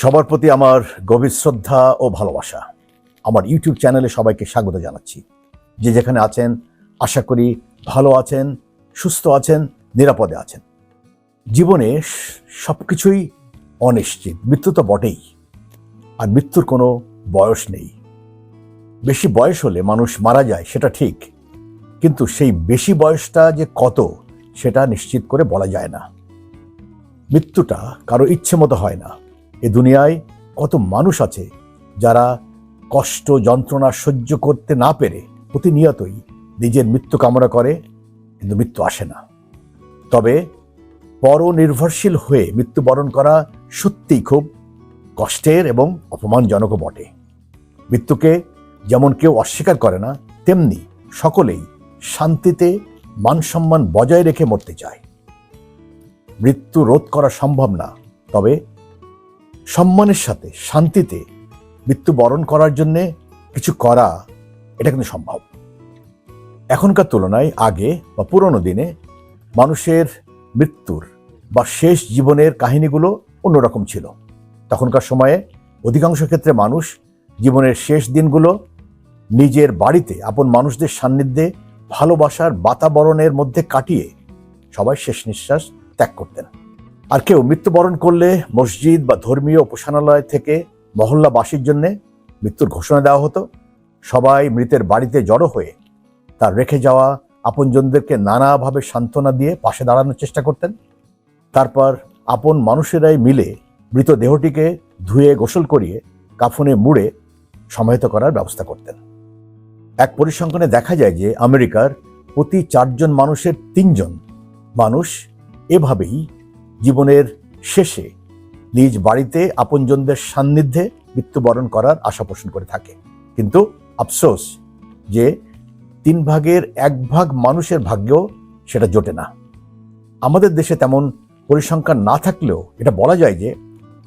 সবার প্রতি আমার গভীর শ্রদ্ধা ও ভালোবাসা। আমার ইউটিউব চ্যানেলে সবাইকে স্বাগত জানাচ্ছি। যে যেখানে আছেন, আশা করি ভালো আছেন, সুস্থ আছেন, নিরাপদে আছেন। জীবনে সব কিছুই অনিশ্চিত। মৃত্যু তো বটেই। আর মৃত্যুর কোনো বয়স নেই। বেশি বয়স হলে মানুষ মারা যায়, সেটা ঠিক। কিন্তু সেই বেশি বয়সটা যে কত, সেটা নিশ্চিত করে বলা যায় না। মৃত্যুটা কারও ইচ্ছে মতো হয় না। এ দুনিয়ায় কত মানুষ আছে যারা কষ্ট, যন্ত্রণা সহ্য করতে না পেরে প্রতিনিয়তই নিজের মৃত্যু কামনা করে, কিন্তু মৃত্যু আসে না। তবে পরনির্ভরশীল হয়ে মৃত্যুবরণ করা সত্যিই খুব কষ্টের এবং অপমানজনকও বটে। মৃত্যুকে যেমন কেউ অস্বীকার করে না, তেমনি সকলেই শান্তিতে মানসম্মান বজায় রেখে মরতে চায়। মৃত্যু রোধ করা সম্ভব না, তবে সম্মানের সাথে, শান্তিতে মৃত্যুবরণ করার জন্যে কিছু করা, এটা কিন্তু সম্ভব। এখনকার তুলনায় আগে বা পুরনো দিনে মানুষের মৃত্যুর বা শেষ জীবনের কাহিনীগুলো অন্যরকম ছিল। তখনকার সময়ে অধিকাংশ ক্ষেত্রে মানুষ জীবনের শেষ দিনগুলো নিজের বাড়িতে, আপন মানুষদের সান্নিধ্যে ভালোবাসার বাতাবরণের মধ্যে কাটিয়ে সবাই শেষ নিঃশ্বাস ত্যাগ করতেন। আর কেউ মৃত্যুবরণ করলে মসজিদ বা ধর্মীয় উপাসনালয় থেকে মহল্লাবাসীর জন্য মৃত্যুর ঘোষণা দেওয়া হতো। সবাই মৃতের বাড়িতে জড়ো হয়ে তার রেখে যাওয়া আপনজনদেরকে নানাভাবে সান্ত্বনা দিয়ে পাশে দাঁড়ানোর চেষ্টা করতেন। তারপর আপন মানুষেরাই মিলে মৃতদেহটিকে ধুয়ে গোসল করিয়ে কাফনে মুড়ে সমাহিত করার ব্যবস্থা করতেন। এক পরিসংখ্যানে দেখা যায় যে আমেরিকার প্রতি চারজন মানুষের তিনজন মানুষ এভাবেই জীবনের শেষে নিজ বাড়িতে আপনজনদের সান্নিধ্যে মৃত্যুবরণ করার আশা পোষণ করে থাকে। কিন্তু আফসোস যে তিন ভাগের এক ভাগ মানুষের ভাগ্যেও সেটা জোটে না। আমাদের দেশে তেমন পরিসংখ্যান না থাকলেও এটা বলা যায় যে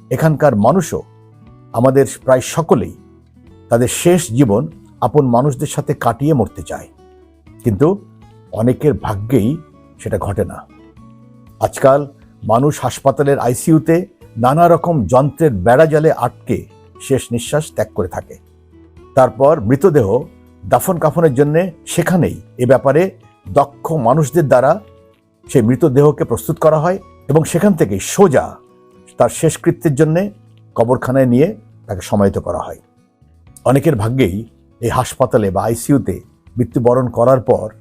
এখানকার মানুষও আমাদের প্রায় সকলেই তাদের শেষ জীবন আপন মানুষদের সাথে কাটিয়ে মরতে চায়। কিন্তু অনেকের ভাগ্যেই সেটা ঘটে না। আজকাল মানুষ হাসপাতালের আইসিইউতে নানা রকম যন্ত্রের বেড়াজালে আটকে শেষ নিঃশ্বাস ত্যাগ করে থাকে। তারপর মৃতদেহ দাফন কাফনের জন্য সেখানেই এ ব্যাপারে দক্ষ মানুষদের দ্বারা সেই মৃতদেহকে প্রস্তুত করা হয় এবং সেখান থেকে সোজা তার শেষকৃত্যের জন্য কবরখানায় নিয়ে তাকে সমাহিত করা হয়। অনেকের ভাগ্যেই এই হাসপাতালে বা আইসিইউতে মৃত্যুবরণ করার পর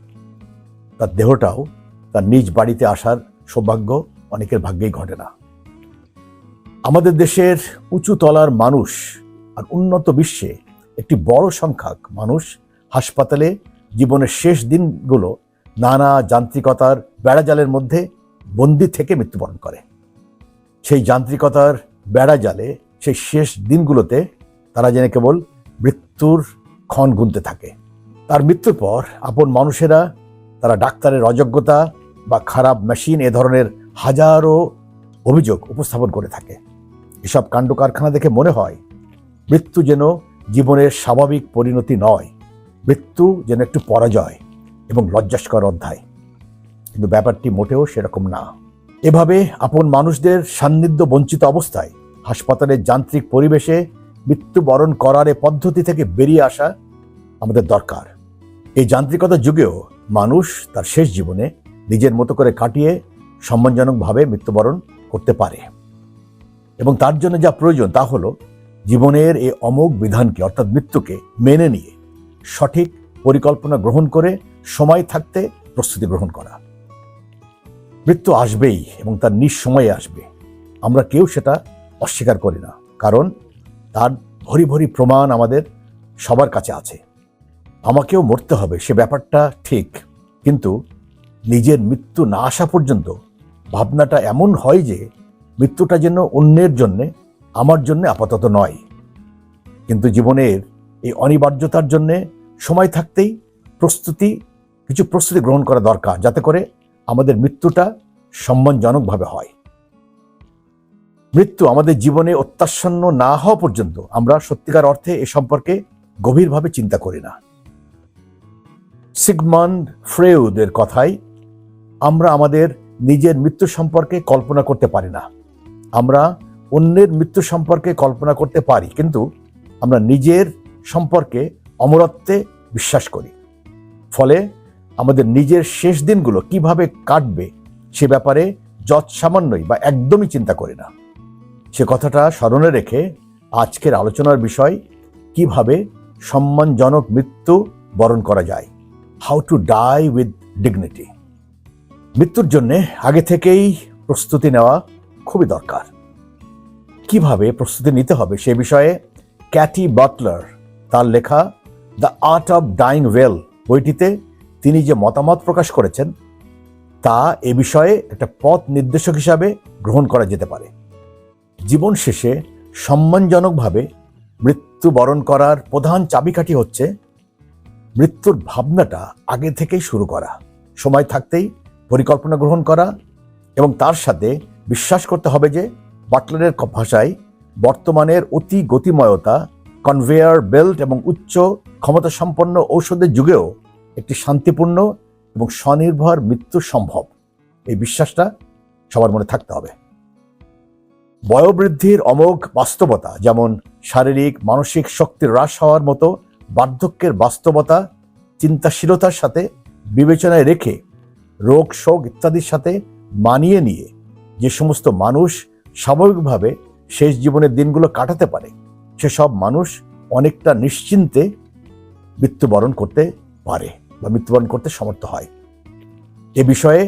তার দেহটাও তার নিজ বাড়িতে আসার সৌভাগ্য অনেকের ভাগ্যেই ঘটে না। আমাদের দেশের উঁচু তলার মানুষ আর উন্নত বিশ্বে একটি বড় সংখ্যক মানুষ হাসপাতালে জীবনের শেষ দিনগুলো নানা যান্ত্রিকতার বেড়াজালের মধ্যে বন্দি থেকে মৃত্যুবরণ করে। সেই যান্ত্রিকতার বেড়াজালে সেই শেষ দিনগুলোতে তারা যেন কেবল মৃত্যুর ক্ষণ গুনতে থাকে। তার মৃত্যুর পর আপন মানুষেরা, তারা ডাক্তারের অযোগ্যতা বা খারাপ মেশিন এ ধরনের হাজারো অভিযোগ উপস্থাপন করে থাকে। এসব কাণ্ড কারখানা দেখে মনে হয়, মৃত্যু যেন জীবনের স্বাভাবিক পরিণতি নয়, মৃত্যু যেন একটু পরাজয় এবং লজ্জাস্কর অধ্যায়। কিন্তু ব্যাপারটি মোটেও সেরকম না। এভাবে আপন মানুষদের সান্নিধ্য বঞ্চিত অবস্থায় হাসপাতালের যান্ত্রিক পরিবেশে মৃত্যুবরণ করার এ পদ্ধতি থেকে বেরিয়ে আসা আমাদের দরকার। এই যান্ত্রিকতার যুগেও মানুষ তার শেষ জীবনে নিজের মতো করে কাটিয়ে সম্মানজনকভাবে মৃত্যুবরণ করতে পারে। এবং তার জন্য যা প্রয়োজন তা হলো জীবনের এই অমোঘ বিধানকে, অর্থাৎ মৃত্যুকে মেনে নিয়ে সঠিক পরিকল্পনা গ্রহণ করে, সময় থাকতে প্রস্তুতি গ্রহণ করা। মৃত্যু আসবেই এবং তার নিঃসময়ে আসবে। আমরা কেউ সেটা অস্বীকার করি না, কারণ তার ভরি ভরি প্রমাণ আমাদের সবার কাছে আছে। আমাকেও মরতে হবে, সে ব্যাপারটা ঠিক। কিন্তু নিজের মৃত্যু না আসা পর্যন্ত ভাবনাটা এমন হয় যে মৃত্যুটা যেন অন্যের জন্যে, আমার জন্য আপাতত নয়। কিন্তু জীবনের এই অনিবার্যতার জন্যে সময় থাকতেই প্রস্তুতি, কিছু প্রস্তুতি গ্রহণ করা দরকার যাতে করে আমাদের মৃত্যুটা সম্মানজনকভাবে হয়। মৃত্যু আমাদের জীবনে অত্যাসন্ন না হওয়া পর্যন্ত আমরা সত্যিকার অর্থে এ সম্পর্কে গভীরভাবে চিন্তা করি না। সিগমন্ড ফ্রেউদের কথাই আমরা আমাদের নিজের মৃত্যু সম্পর্কে কল্পনা করতে পারি না। আমরা অন্যের মৃত্যু সম্পর্কে কল্পনা করতে পারি, কিন্তু আমরা নিজের সম্পর্কে অমরত্বে বিশ্বাস করি। ফলে আমাদের নিজের শেষ দিনগুলো কীভাবে কাটবে সে ব্যাপারে যৎ সামান্যই বা একদমই চিন্তা করি না। সে কথাটা স্মরণে রেখে আজকের আলোচনার বিষয়, কীভাবে সম্মানজনক মৃত্যু বরণ করা যায়। How to die with dignity মৃত্যুর জন্যে আগে থেকেই প্রস্তুতি নেওয়া খুবই দরকার। কীভাবে প্রস্তুতি নিতে হবে সে বিষয়ে ক্যাটি বাটলার, তার লেখা the art of dying well বইটিতে তিনি যে মতামত প্রকাশ করেছেন, তা এ বিষয়ে একটা পথ নির্দেশক হিসাবে গ্রহণ করা যেতে পারে। জীবন শেষে সম্মানজনকভাবে মৃত্যুবরণ করার প্রধান চাবিকাঠি হচ্ছে মৃত্যুর ভাবনাটা আগে থেকেই শুরু করা। সময় থাকতেই পরিকল্পনা গ্রহণ করা এবং তার সাথে বিশ্বাস করতে হবে যে বাটলারের ভাষায় বর্তমানের অতি গতিময়তা, কনভেয়ার বেল্ট এবং উচ্চ ক্ষমতা সম্পন্ন ঔষধের যুগেও একটি শান্তিপূর্ণ এবং স্বনির্ভর মৃত্যু সম্ভব। এই বিশ্বাসটা সবার মনে থাকতে হবে। বয়োবৃদ্ধির অমোঘ বাস্তবতা, যেমন শারীরিক, মানসিক শক্তির হ্রাস হওয়ার মতো বার্ধক্যের বাস্তবতা, চিন্তাশীলতার সাথে বিবেচনায় রেখে রোগ, শোক ইত্যাদির সাথে মানিয়ে নিয়ে যে সমস্ত মানুষ স্বাভাবিকভাবে শেষ জীবনের দিনগুলো কাটাতে পারে, সেসব মানুষ অনেকটা নিশ্চিন্তে মৃত্যুবরণ করতে পারে বা মৃত্যুবরণ করতে সমর্থ হয়। এ বিষয়ে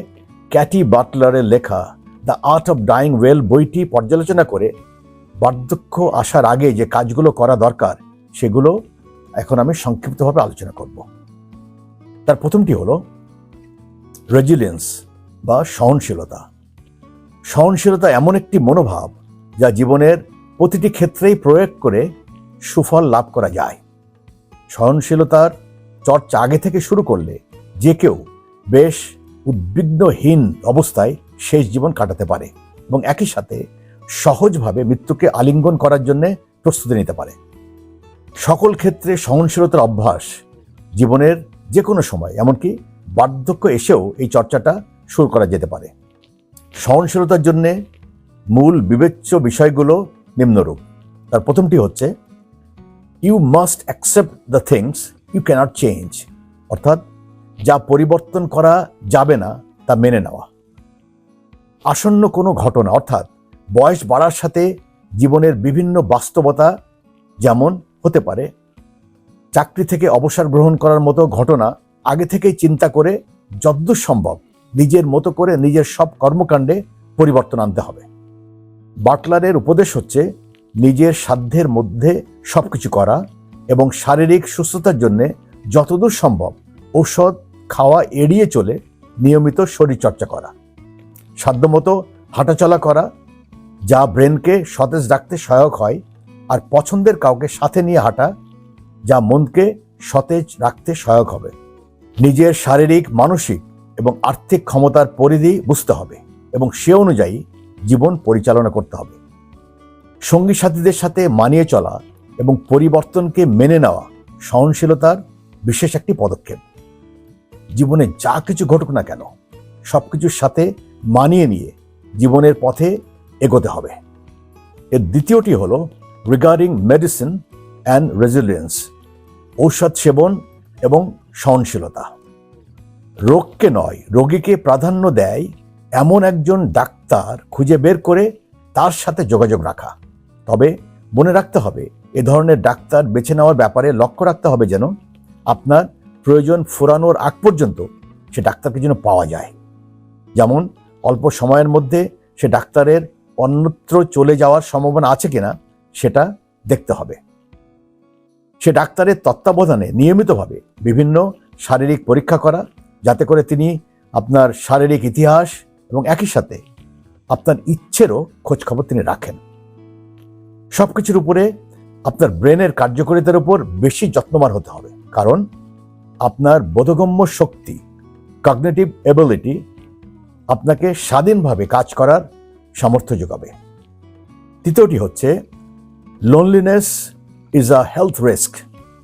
ক্যাটি বাটলারের লেখা the art of dying well বইটি পর্যালোচনা করে বার্ধক্য আসার আগে যে কাজগুলো করা দরকার, সেগুলো এখন আমি সংক্ষিপ্তভাবে আলোচনা করব। তার প্রথমটি হলো রেজিলিয়েন্স বা সহনশীলতা। সহনশীলতা এমন একটি মনোভাব যা জীবনের প্রতিটি ক্ষেত্রেই প্রয়োগ করে সুফল লাভ করা যায়। সহনশীলতার চর্চা আগে থেকে শুরু করলে যে কেউ বেশ উদ্বিগ্নহীন অবস্থায় শেষ জীবন কাটাতে পারে এবং একই সাথে সহজভাবে মৃত্যুকে আলিঙ্গন করার জন্য প্রস্তুতি নিতে পারে। সকল ক্ষেত্রে সহনশীলতার অভ্যাস জীবনের যে কোনো সময়, এমনকি বার্ধক্য এসেও এই চর্চাটা শুরু করা যেতে পারে। সহনশীলতার জন্যে মূল বিবেচ্য বিষয়গুলো নিম্নরূপ। তার প্রথমটি হচ্ছে you must accept the things you can't change অর্থাৎ, যা পরিবর্তন করা যাবে না, তা মেনে নেওয়া আসন্ন কোনো ঘটনা, অর্থাৎ, বয়স বাড়ার সাথে জীবনের বিভিন্ন বাস্তবতা যেমন হতে পারে, চাকরি থেকে অবসর গ্রহণ করার মতো ঘটনা আগে থেকেই চিন্তা করে যদ্দূর সম্ভব নিজের মতো করে নিজের সব কর্মকাণ্ডে পরিবর্তন আনতে হবে। বাটলারের উপদেশ হচ্ছে নিজের সাধ্যের মধ্যে সব কিছু করা এবং শারীরিক সুস্থতার জন্য যতদূর সম্ভব ঔষধ, খাওয়া এড়িয়ে চলে নিয়মিত শরীরচর্চা করা। সাধ্যমতো হাঁটাচলা করা, যা ব্রেনকে সতেজ রাখতে সহায়ক হয় আর পছন্দের কাউকে সাথে নিয়ে হাঁটা, যা মনকে সতেজ রাখতে সহায়ক হবে। নিজের শারীরিক, মানসিক এবং আর্থিক ক্ষমতার পরিধি বুঝতে হবে এবং সে অনুযায়ী জীবন পরিচালনা করতে হবে। সঙ্গী সাথীদের সাথে মানিয়ে চলা এবং পরিবর্তনকে মেনে নেওয়া সহনশীলতার বিশেষ একটি পদক্ষেপ। জীবনে যা কিছু ঘটুক না কেন সব কিছুর সাথে মানিয়ে নিয়ে জীবনের পথে এগোতে হবে। এর দ্বিতীয়টি হল রিগার্ডিং মেডিসিন অ্যান্ড রেজিলিয়েন্স ঔষধ সেবন এবং সহনশীলতা। রোগকে নয়, রোগীকে প্রাধান্য দেয় এমন একজন ডাক্তার খুঁজে বের করে তার সাথে যোগাযোগ রাখা। তবে মনে রাখতে হবে, এ ধরনের ডাক্তার বেছে নেওয়ার ব্যাপারে লক্ষ্য রাখতে হবে যেন আপনার প্রয়োজন ফুরানোর আগ পর্যন্ত সে ডাক্তারকে যেন পাওয়া যায়। যেমন, অল্প সময়ের মধ্যে সে ডাক্তারের অন্যত্র চলে যাওয়ার সম্ভাবনা আছে কিনা সেটা দেখতে হবে। সে ডাক্তারের তত্ত্বাবধানে নিয়মিতভাবে বিভিন্ন শারীরিক পরীক্ষা করা, যাতে করে তিনি আপনার শারীরিক ইতিহাস এবং একই সাথে আপনার ইচ্ছেরও খোঁজখবর তিনি রাখেন। সব কিছুর উপরে আপনার ব্রেনের কার্যকারিতার উপর বেশি যত্নবান হতে হবে। কারণ আপনার বোধগম্য শক্তি কগনেটিভ এবিলিটি আপনাকে স্বাধীনভাবে কাজ করার সামর্থ্য যোগাবে। তৃতীয়টি হচ্ছে loneliness is a health risk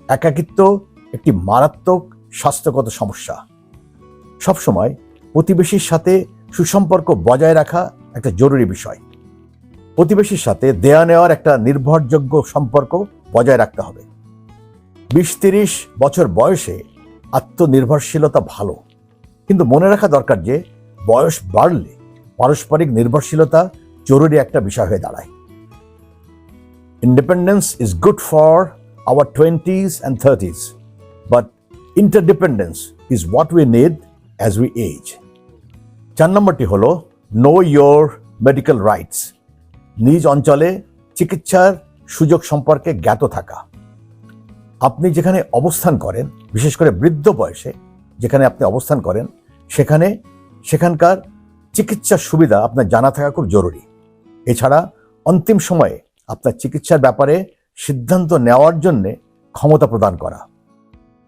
একাকিত্ব একটি মারাত্মক স্বাস্থ্যগত সমস্যা। সবসময় প্রতিবেশীর সাথে সুসম্পর্ক বজায় রাখা একটা জরুরি বিষয়। প্রতিবেশীর সাথে দেয়া নেওয়ার একটা নির্ভরযোগ্য সম্পর্ক বজায় রাখতে হবে। বিশ তিরিশ বছর বয়সে আত্মনির্ভরশীলতা ভালো। কিন্তু মনে রাখা দরকার যে, বয়স বাড়লে পারস্পরিক নির্ভরশীলতা জরুরি একটা বিষয় হয়ে দাঁড়ায়। Independence is good for our twenties and thirties but interdependence is what we need as we age চার নম্বরটি হল নো ইয়োর মেডিকেল রাইটস নিজ অঞ্চলে চিকিৎসার সুযোগ সম্পর্কে জ্ঞাত থাকা। আপনি যেখানে অবস্থান করেন, বিশেষ করে বৃদ্ধ বয়সে যেখানে আপনি অবস্থান করেন, সেখানে সেখানকার চিকিৎসার সুবিধা আপনার জানা থাকা খুব জরুরি। এছাড়া অন্তিম সময়ে আপনার চিকিৎসার ব্যাপারে সিদ্ধান্ত নেওয়ার জন্য ক্ষমতা প্রদান করা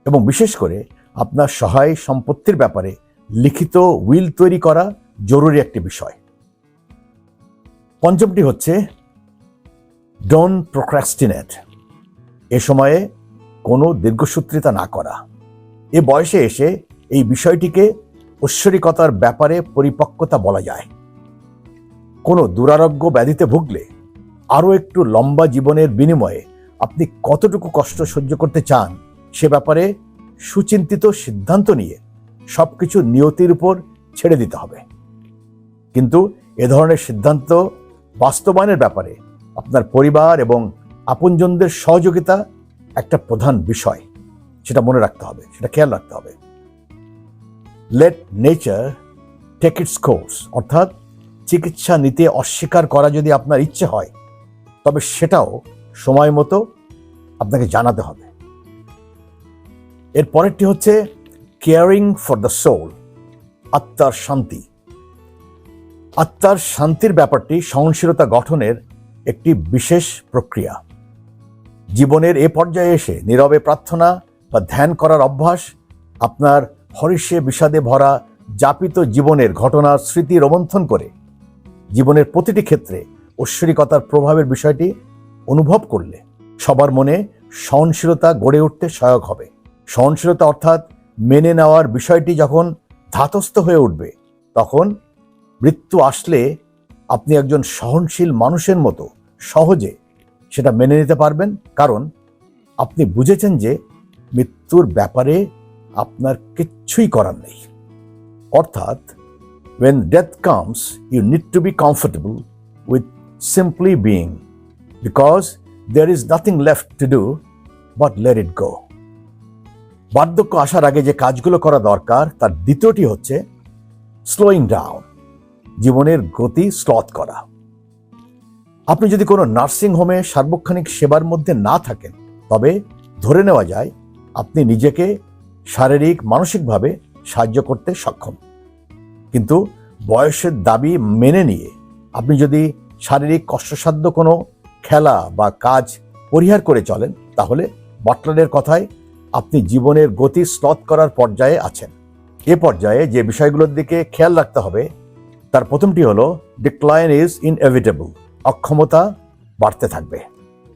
এবং বিশেষ করে আপনার সহায় সম্পত্তির ব্যাপারে লিখিত উইল তৈরি করা জরুরি একটি বিষয়। পঞ্চমটি হচ্ছে ডোন্ট প্রোক্রাস্টিনেট এ সময়ে কোনো দীর্ঘসূত্রিতা না করা। এ বয়সে এসে এই বিষয়টিকে ঐশ্বরিকতার ব্যাপারে পরিপক্কতা বলা যায়। কোনো দুরারোগ্য ব্যাধিতে ভুগলে আরও একটু লম্বা জীবনের বিনিময়ে আপনি কতটুকু কষ্ট সহ্য করতে চান সে ব্যাপারে সুচিন্তিত সিদ্ধান্ত নিয়ে সবকিছু নিয়তির উপর ছেড়ে দিতে হবে। কিন্তু এ ধরনের সিদ্ধান্ত বাস্তবায়নের ব্যাপারে আপনার পরিবার এবং আপনজনদের সহযোগিতা একটা প্রধান বিষয়। সেটা মনে রাখতে হবে, সেটা খেয়াল রাখতে হবে। Let nature take its course অর্থাৎ চিকিৎসা নিতে অস্বীকার করা যদি আপনার ইচ্ছে হয় তবে সেটাও সময় মতো আপনাকে জানাতে হবে। এর পরেরটি হচ্ছে কেয়ারিং ফর দ্য সোল আত্মার শান্তি। আত্মার শান্তির ব্যাপারটি সহনশীলতা গঠনের একটি বিশেষ প্রক্রিয়া। জীবনের এ পর্যায়ে এসে নীরবে প্রার্থনা বা ধ্যান করার অভ্যাস আপনার হরিষে বিষাদে ভরা, যাপিত জীবনের ঘটনার স্মৃতি রোমন্থন করে। জীবনের প্রতিটি ক্ষেত্রে ঐশ্বরিকতার প্রভাবের বিষয়টি অনুভব করলে সবার মনে সহনশীলতা গড়ে উঠতে সহায়ক হবে। সহনশীলতা অর্থাৎ মেনে নেওয়ার বিষয়টি যখন ধাতস্থ হয়ে উঠবে, তখন মৃত্যু আসলে আপনি একজন সহনশীল মানুষের মতো সহজে সেটা মেনে নিতে পারবেন। কারণ আপনি বুঝেছেন যে মৃত্যুর ব্যাপারে আপনার কিচ্ছুই করার নেই। অর্থাৎ, when death comes, you need to be comfortable with simply being, because there is nothing left to do but let it go. বার্ধক্য আসার আগে যে কাজগুলো করা দরকার, তার দ্বিতীয়টি হচ্ছে স্লোয়িং ডাউন জীবনের গতি স্লথ করা। আপনি যদি কোনো নার্সিং হোমে সার্বক্ষণিক সেবার মধ্যে না থাকেন, তবে ধরে নেওয়া যায় আপনি নিজেকে শারীরিক, মানসিকভাবে সাহায্য করতে সক্ষম। কিন্তু বয়সের দাবি মেনে নিয়ে আপনি যদি শারীরিক কষ্টসাধ্য কোনো খেলা বা কাজ পরিহার করে চলেন, তাহলে বাটলারের কথায় আপনি জীবনের গতি স্লথ করার পর্যায়ে আছেন। এ পর্যায়ে যে বিষয়গুলোর দিকে খেয়াল রাখতে হবে, তার প্রথমটি হলো ডিক্লাইন ইজ ইনএভিটেবল অক্ষমতা বাড়তে থাকবে।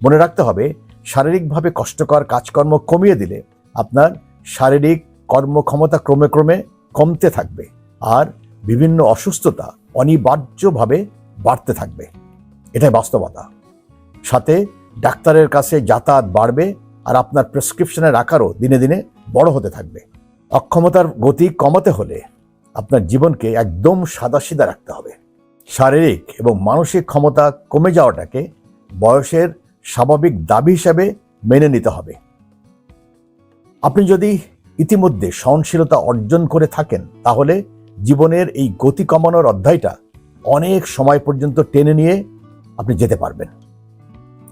মনে রাখতে হবে, শারীরিকভাবে কষ্টকর কাজকর্ম কমিয়ে দিলে আপনার শারীরিক কর্মক্ষমতা ক্রমে ক্রমে কমতে থাকবে। আর বিভিন্ন অসুস্থতা অনিবার্যভাবে বাড়তে থাকবে। এটাই বাস্তবতা। সাথে ডাক্তারের কাছে যাতায়াত বাড়বে আর আপনার প্রেসক্রিপশনের আকারও দিনে দিনে বড় হতে থাকবে। অক্ষমতার গতি কমাতে হলে আপনার জীবনকে একদম সাদাসিধা রাখতে হবে। শারীরিক এবং মানসিক ক্ষমতা কমে যাওয়াটাকে বয়সের স্বাভাবিক দাবি হিসাবে মেনে নিতে হবে। আপনি যদি ইতিমধ্যে সহনশীলতা অর্জন করে থাকেন, তাহলে জীবনের এই গতি কমানোর অধ্যায়টা অনেক সময় পর্যন্ত টেনে নিয়ে আপনি যেতে পারবেন।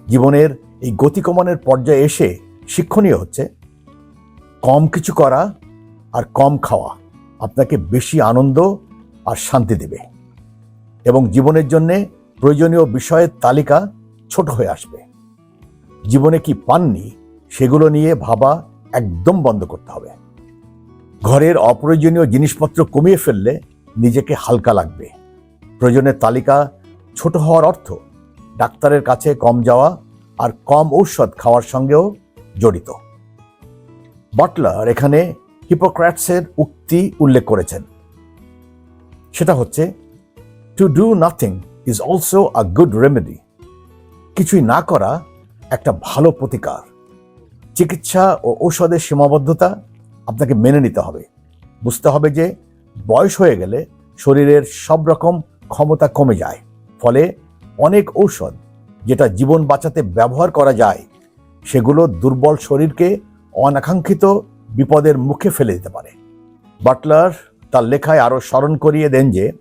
জীবনের এই গতি কমানোর পর্যায়ে এসে শিক্ষণীয় হচ্ছে কম কিছু করা আর কম খাওয়া আপনাকে বেশি আনন্দ আর শান্তি দেবে এবং জীবনের জন্য প্রয়োজনীয় বিষয়ের তালিকা ছোট হয়ে আসবে। জীবনে কি পাননি সেগুলো নিয়ে ভাবা একদম বন্ধ করতে হবে। ঘরের অপ্রয়োজনীয় জিনিসপত্র কমিয়ে ফেললে নিজেকে হালকা লাগবে। প্রয়োজনের তালিকা ছোট হওয়ার অর্থ ডাক্তারের কাছে কম যাওয়া আর কম ঔষধ খাওয়ার সঙ্গেও জড়িত। বাটলার এখানে হিপোক্র্যাটসের উক্তি উল্লেখ করেছেন। সেটা হচ্ছে to do nothing is also a good remedy কিছুই না করা একটা ভালো প্রতিকার। চিকিৎসা ও ঔষধের সীমাবদ্ধতা আপনাকে মেনে নিতে হবে। বুঝতে হবে যে বয়স হয়ে গেলে শরীরের সব রকম ক্ষমতা কমে যায়। ফলে অনেক ঔষধ যেটা জীবন বাঁচাতে ব্যবহার করা যায়, সেগুলো দুর্বল শরীরকে অনাকাঙ্ক্ষিত বিপদের মুখে ফেলে দিতে পারে। বাটলার তার লেখায় আরও স্মরণ করিয়ে দেন যে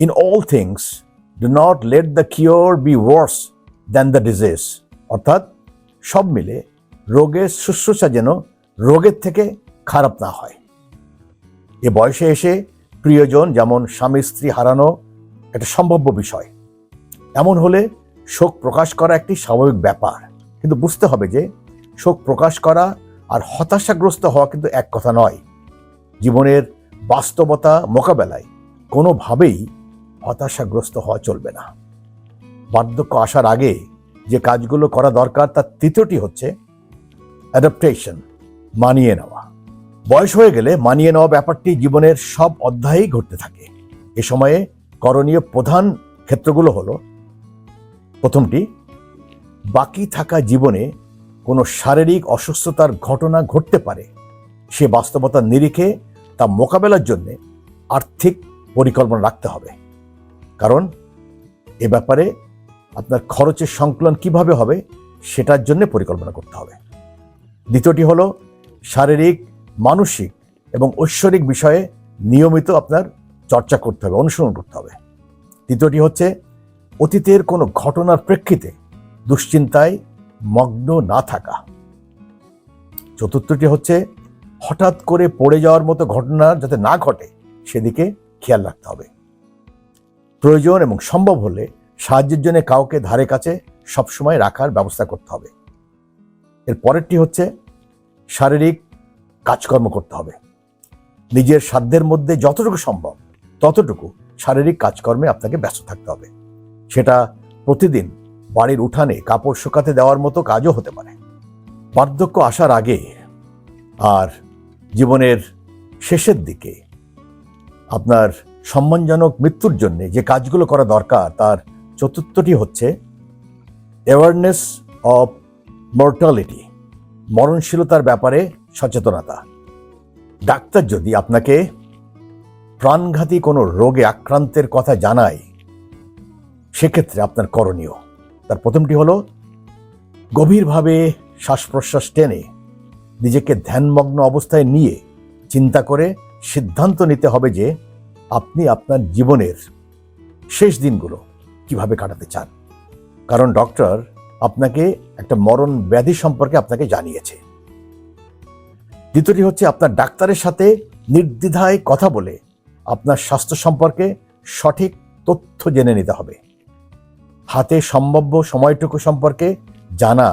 in all things do not let the cure be worse than the disease অর্থাৎ সব মিলে রোগের শুশ্রূষা যেন রোগের থেকে খারাপ না হয়। এ বয়সে এসে প্রিয়জন যেমন স্বামী স্ত্রী হারানো একটা সম্ভাব্য বিষয়। এমন হলে শোক প্রকাশ করা একটি স্বাভাবিক ব্যাপার। কিন্তু বুঝতে হবে যে, শোক প্রকাশ করা আর হতাশাগ্রস্ত হওয়া কিন্তু এক কথা নয়। জীবনের বাস্তবতা মোকাবেলায় কোনোভাবেই হতাশাগ্রস্ত হওয়া চলবে না। বার্ধক্য আসার আগে যে কাজগুলো করা দরকার, তার তৃতীয়টি হচ্ছে অ্যাডাপ্টেশন মানিয়ে নেওয়া। বয়স হয়ে গেলে মানিয়ে নেওয়া ব্যাপারটি জীবনের সব অধ্যায়েই ঘটতে থাকে। এ সময়ে করণীয় প্রধান ক্ষেত্রগুলো হলো, প্রথমটি, বাকি থাকা জীবনে কোনো শারীরিক অসুস্থতার ঘটনা ঘটতে পারে। সে বাস্তবতার নিরিখে তা মোকাবেলার জন্য আর্থিক পরিকল্পনা রাখতে হবে। কারণ, এ ব্যাপারে আপনার খরচের সংকলন কীভাবে হবে সেটার জন্য পরিকল্পনা করতে হবে। দ্বিতীয়টি হলো, শারীরিক মানসিক এবং ঐশ্বরিক বিষয়ে নিয়মিত আপনার চর্চা করতে হবে অনুসরণ করতে হবে। তৃতীয়টি হচ্ছে, অতীতের কোনো ঘটনার প্রেক্ষিতে দুশ্চিন্তায় মগ্ন না থাকা। চতুর্থটি হচ্ছে, হঠাৎ করে পড়ে যাওয়ার মতো ঘটনা যাতে না ঘটে, সেদিকে খেয়াল রাখতে হবে। প্রয়োজন এবং সম্ভব হলে সাহায্যের জন্য কাউকে ধারে কাছে সবসময় রাখার ব্যবস্থা করতে হবে। এর পরেরটি হচ্ছে, শারীরিক কাজকর্ম করতে হবে। নিজের সাধ্যের মধ্যে যতটুকু সম্ভব, ততটুকু শারীরিক কাজকর্মে আপনাকে ব্যস্ত থাকতে হবে। সেটা প্রতিদিন বাড়ির উঠানে কাপড় শুকাতে দেওয়ার মতো কাজও হতে পারে। বার্ধক্য আসার আগে আর জীবনের শেষের দিকে আপনার সম্মানজনক মৃত্যুর জন্য যে কাজগুলো করা দরকার, তার চতুর্থটি হচ্ছে অ্যাওয়ারনেস অফ মর্টালিটি মরণশীলতার ব্যাপারে সচেতনতা। ডাক্তার যদি আপনাকে প্রাণঘাতী কোনো রোগে আক্রান্তের কথা জানায়, সেক্ষেত্রে আপনার করণীয়। তার প্রথমটি হলো, গভীরভাবে শ্বাস প্রশ্বাস টেনে নিজেকে ধ্যানমগ্ন অবস্থায় নিয়ে চিন্তা করে সিদ্ধান্ত নিতে হবে যে আপনি আপনার জীবনের শেষ দিনগুলো কীভাবে কাটাতে চান। কারণ ডক্টর আপনাকে একটা মরণ ব্যাধি সম্পর্কে আপনাকে জানিয়েছে। দ্বিতীয়টি হচ্ছে আপনার ডাক্তারের সাথে নির্দ্বিধায় কথা বলে আপনার স্বাস্থ্য সম্পর্কে সঠিক তথ্য জেনে নিতে হবে। হাতে সম্ভাব্য সময়টুকু সম্পর্কে জানা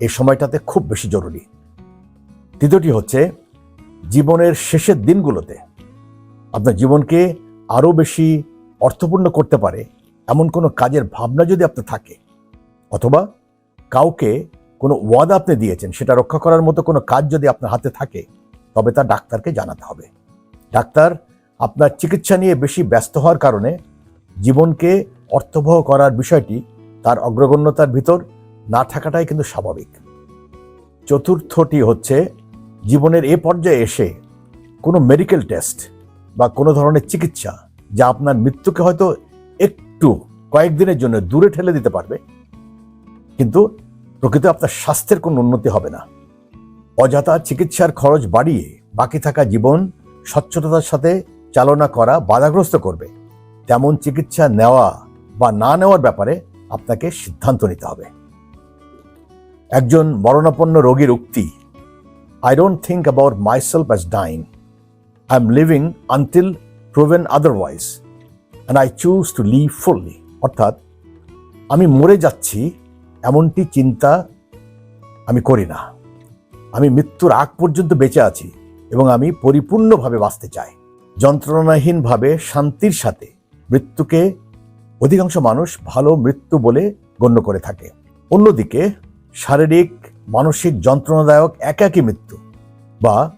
এই সময়টাতে খুব বেশি জরুরি। তৃতীয়টি হচ্ছে জীবনের শেষের দিনগুলোতে আপনার জীবনকে আরও বেশি অর্থপূর্ণ করতে পারে এমন কোনো কাজের ভাবনা যদি আপনার থাকে, অথবা কাউকে কোনো ওয়াদা আপনি দিয়েছেন, সেটা রক্ষা করার মতো কোনো কাজ যদি আপনার হাতে থাকে, তবে তা ডাক্তারকে জানাতে হবে। ডাক্তার আপনার চিকিৎসা নিয়ে বেশি ব্যস্ত হওয়ার কারণে জীবনকে অর্থবহ করার বিষয়টি তার অগ্রগণ্যতার ভিতর না থাকাটাই কিন্তু স্বাভাবিক। চতুর্থটি হচ্ছে, জীবনের এ পর্যায়ে এসে কোনো মেডিকেল টেস্ট বা কোনো ধরনের চিকিৎসা যা আপনার মৃত্যুকে হয়তো একটু কয়েকদিনের জন্য দূরে ঠেলে দিতে পারবে, কিন্তু প্রকৃত আপনার স্বাস্থ্যের কোনো উন্নতি হবে না। অযথা চিকিৎসার খরচ বাড়িয়ে বাকি থাকা জীবন স্বচ্ছতার সাথে চালনা করা বাধাগ্রস্ত করবে। তেমন চিকিৎসা নেওয়া বা না নেওয়ার ব্যাপারে আপনাকে সিদ্ধান্ত নিতে হবে। একজন মরণাপন্ন রোগীর উক্তি I don't think about myself as dying I am living until proven otherwise and I choose to live fully অর্থাৎ, আমি মরে যাচ্ছি এমনটি চিন্তা আমি করি না। আমি মৃত্যুর আগ পর্যন্ত বেঁচে আছি এবং আমি পরিপূর্ণভাবে বাঁচতে চাই। যন্ত্রণাহীনভাবে শান্তির সাথে মৃত্যুকে অধিকাংশ মানুষ ভালো মৃত্যু বলে গণ্য করে থাকে। অন্যদিকে শারীরিক, মানসিক যন্ত্রণাদায়ক একাকী মৃত্যু বা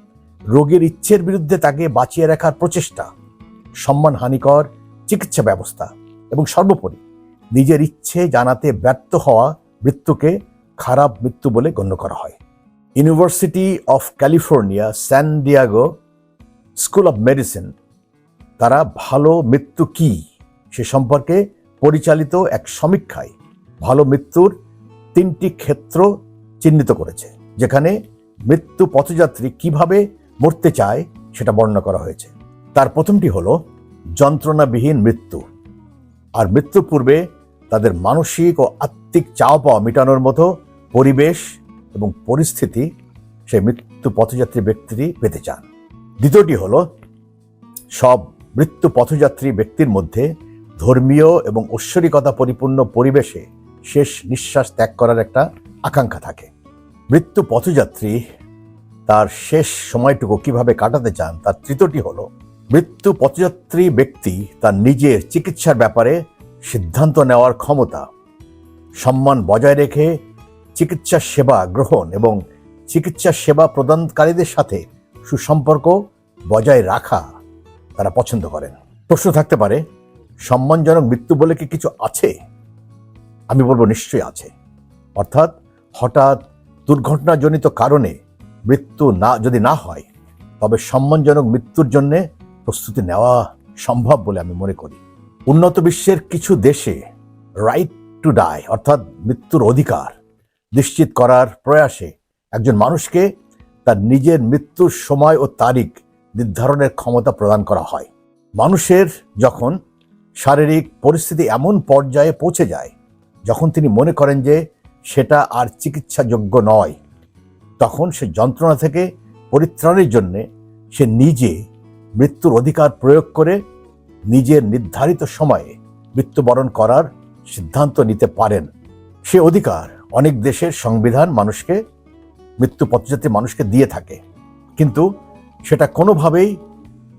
রোগের ইচ্ছের বিরুদ্ধে তাকে বাঁচিয়ে রাখার প্রচেষ্টা, সম্মানহানিকর চিকিৎসা ব্যবস্থা এবং সর্বোপরি নিজের ইচ্ছে জানাতে ব্যর্থ হওয়া মৃত্যুকে খারাপ মৃত্যু বলে গণ্য করা হয়। University of California San Diego School of Medicine তারা ভালো মৃত্যু কি? সে সম্পর্কে পরিচালিত এক সমীক্ষায় ভালো মৃত্যুর তিনটি ক্ষেত্র চিহ্নিত করেছে, যেখানে মৃত্যু পথযাত্রী কীভাবে মরতে চায় সেটা বর্ণনা করা হয়েছে। তার প্রথমটি হলো, যন্ত্রণাবিহীন মৃত্যু। আর মৃত্যুর পূর্বে তাদের মানসিক ও আত্মিক চাওয়া পাওয়া মেটানোর মতো পরিবেশ এবং পরিস্থিতি সেই মৃত্যু পথযাত্রী ব্যক্তিটি পেতে চান। দ্বিতীয়টি হলো, সব মৃত্যু পথযাত্রী ব্যক্তির মধ্যে ধর্মীয় এবং ঐশ্বরিকতা পরিপূর্ণ পরিবেশে শেষ নিঃশ্বাস ত্যাগ করার একটা আকাঙ্ক্ষা থাকে। মৃত্যু পথযাত্রী তার শেষ সময়টুকু কীভাবে কাটাতে চান, তার তৃতীয়টি হলো, মৃত্যু পথযাত্রী ব্যক্তি তার নিজের চিকিৎসার ব্যাপারে সিদ্ধান্ত নেওয়ার ক্ষমতা, সম্মান বজায় রেখে চিকিৎসা সেবা গ্রহণ এবং চিকিৎসা সেবা প্রদানকারীদের সাথে সুসম্পর্ক বজায় রাখা তারা পছন্দ করেন। প্রশ্ন থাকতে পারে, সম্মানজনক মৃত্যু বলে কি কিছু আছে? আমি বলব নিশ্চয়ই আছে। অর্থাৎ হঠাৎ দুর্ঘটনাজনিত কারণে মৃত্যু না, যদি না হয়, তবে সম্মানজনক মৃত্যুর জন্যে প্রস্তুতি নেওয়া সম্ভব বলে আমি মনে করি। উন্নত বিশ্বের কিছু দেশে রাইট টু ডাই অর্থাৎ মৃত্যুর অধিকার নিশ্চিত করার প্রয়াসে একজন মানুষকে তার নিজের মৃত্যুর সময় ও তারিখ নির্ধারণের ক্ষমতা প্রদান করা হয়। মানুষের যখন শারীরিক পরিস্থিতি এমন পর্যায়ে পৌঁছে যায়, যখন তিনি মনে করেন যে সেটা আর চিকিৎসাযোগ্য নয়, তখন সে যন্ত্রণা থেকে পরিত্রাণের জন্যে সে নিজে মৃত্যুর অধিকার প্রয়োগ করে নিজের নির্ধারিত সময়ে মৃত্যুবরণ করার সিদ্ধান্ত নিতে পারেন। সে অধিকার অনেক দেশের সংবিধান মানুষকে, মৃত্যু পথযাত্রী মানুষকে দিয়ে থাকে। কিন্তু সেটা কোনোভাবেই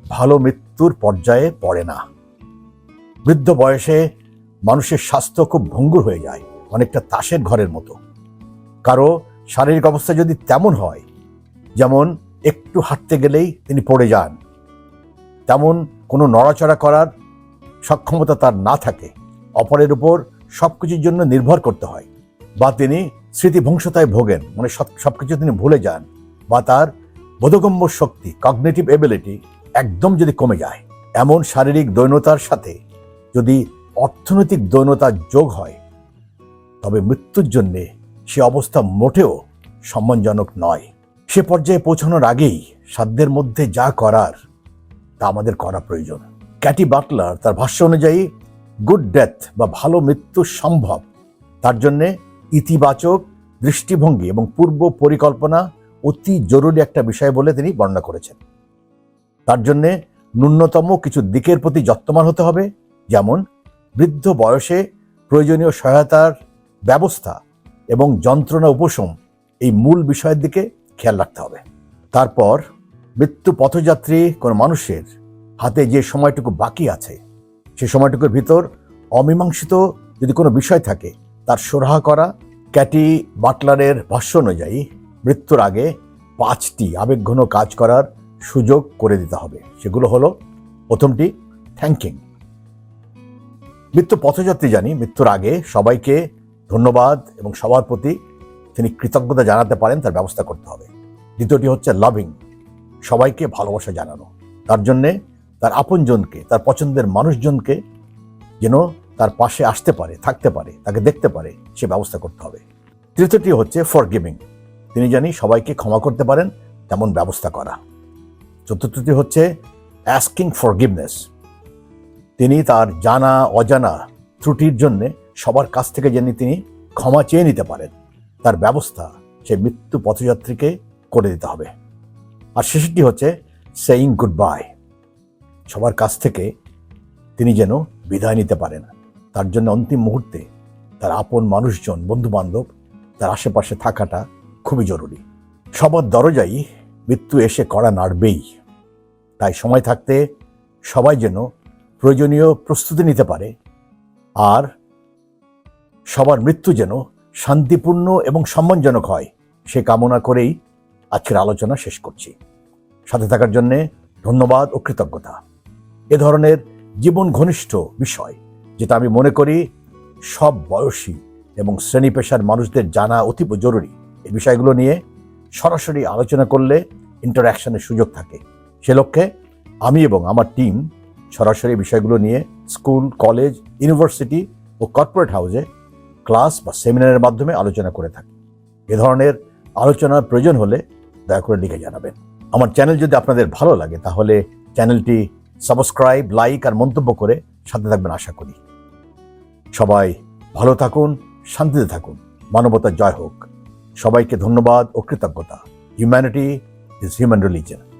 ভালো মৃত্যুর পর্যায়ে পড়ে না। বৃদ্ধ বয়সে মানুষের স্বাস্থ্য খুব ভঙ্গুর হয়ে যায়, অনেকটা তাসের ঘরের মতো। কারও শারীরিক অবস্থা যদি তেমন হয়, যেমন একটু হাঁটতে গেলেই তিনি পড়ে যান, তেমন কোনো নড়াচড়া করার সক্ষমতা তার না থাকে। অপরের উপর সব কিছুর জন্য নির্ভর করতে হয়। বা তিনি স্মৃতিভংসতায় ভোগেন মানে সব কিছু তিনি ভুলে যান, বা তার বোধগম্য শক্তি কগনেটিভ এবিলিটি একদম যদি কমে যায়। এমন শারীরিক দৈনতার সাথে যদি অর্থনৈতিক দৈনতা যোগ হয়, তবে মৃত্যুর জন্যে সে অবস্থা মোটেও সম্মানজনক নয়। সে পর্যায়ে পৌঁছানোর আগেই সাধ্যের মধ্যে যা করার তা আমাদের করা প্রয়োজন। ক্যাটি বাটলার তার ভাষ্য অনুযায়ী, গুড ডেথ বা ভালো মৃত্যু সম্ভব। তার জন্যে ইতিবাচক দৃষ্টিভঙ্গি এবং পূর্ব পরিকল্পনা অতি জরুরি একটা বিষয় বলে তিনি বর্ণনা করেছেন। তার জন্যে ন্যূনতম কিছু দিকের প্রতি যত্নবান হতে হবে, যেমন বৃদ্ধ বয়সে প্রয়োজনীয় সহায়তার ব্যবস্থা এবং যন্ত্রণা উপশম, এই মূল বিষয়ের দিকে খেয়াল রাখতে হবে। তারপর মৃত্যু পথযাত্রী কোনো মানুষের হাতে যে সময়টুকু বাকি আছে, সে সময়টুকুর ভিতর অমীমাংসিত যদি কোনো বিষয় থাকে, তার সুরাহা করা, ক্যাটি বাটলারের ভাষ্য অনুযায়ী মৃত্যুর আগে পাঁচটি আবেগঘন কাজ করার সুযোগ করে দিতে হবে। সেগুলো হলো, প্রথমটি থ্যাঙ্কিং মৃত্যু পথযাত্রী জানি, মৃত্যুর আগে সবাইকে ধন্যবাদ এবং সবার প্রতি তিনি কৃতজ্ঞতা জানাতে পারেন, তার ব্যবস্থা করতে হবে। দ্বিতীয়টি হচ্ছে লাভিং সবাইকে ভালোবাসা জানানো। তার জন্যে তার আপনজনকে, তার পছন্দের মানুষজনকে যেন তার পাশে আসতে পারে, থাকতে পারে, তাকে দেখতে পারে, সে ব্যবস্থা করতে হবে। তৃতীয়টি হচ্ছে ফর গিভিং তিনি জানি সবাইকে ক্ষমা করতে পারেন, তেমন ব্যবস্থা করা। চতুর্থটি হচ্ছে অ্যাস্কিং ফর গিভনেস তিনি তার জানা, অজানা ত্রুটির জন্যে সবার কাছ থেকে যেন তিনি ক্ষমা চেয়ে নিতে পারেন। তার ব্যবস্থা সে মৃত্যু পথযাত্রীকে করে দিতে হবে। আর শেষটি হচ্ছে সেইং গুড বাই সবার কাছ থেকে তিনি যেন বিদায় নিতে পারেন। তার জন্য অন্তিম মুহূর্তে তার আপন মানুষজন বন্ধু বান্ধব তার আশেপাশে থাকাটা খুবই জরুরি। সবার দরজাই মৃত্যু এসে করা নাড়বেই। তাই সময় থাকতে সবাই যেন প্রয়োজনীয় প্রস্তুতি নিতে পারে আর সবার মৃত্যু যেন শান্তিপূর্ণ এবং সম্মানজনক হয়, সে কামনা করেই আজকের আলোচনা শেষ করছি। সাথে থাকার জন্যে ধন্যবাদ ও কৃতজ্ঞতা। এ ধরনের জীবন ঘনিষ্ঠ বিষয় যেটা আমি মনে করি সব বয়সী এবং শ্রেণি পেশার মানুষদের জানা অতীব জরুরি। এই বিষয়গুলো নিয়ে সরাসরি আলোচনা করলে ইন্টারাকশনের সুযোগ থাকে। সে লক্ষ্যে আমি এবং আমার টিম সরাসরি বিষয়গুলো নিয়ে স্কুল কলেজ ইউনিভার্সিটি ও কর্পোরেট হাউসে ক্লাস বা সেমিনারের মাধ্যমে আলোচনা করে থাকি। এ ধরনের আলোচনার প্রয়োজন হলে দয়া করে লিখে জানাবেন। আমার চ্যানেল যদি আপনাদের ভালো লাগে, তাহলে চ্যানেলটি সাবস্ক্রাইব, লাইক আর মন্তব্য করে সাথে থাকবেন আশা করি। সবাই ভালো থাকুন, শান্তিতে থাকুন। মানবতা জয় হোক। সবাইকে ধন্যবাদ ও কৃতজ্ঞতা। Humanity is human religion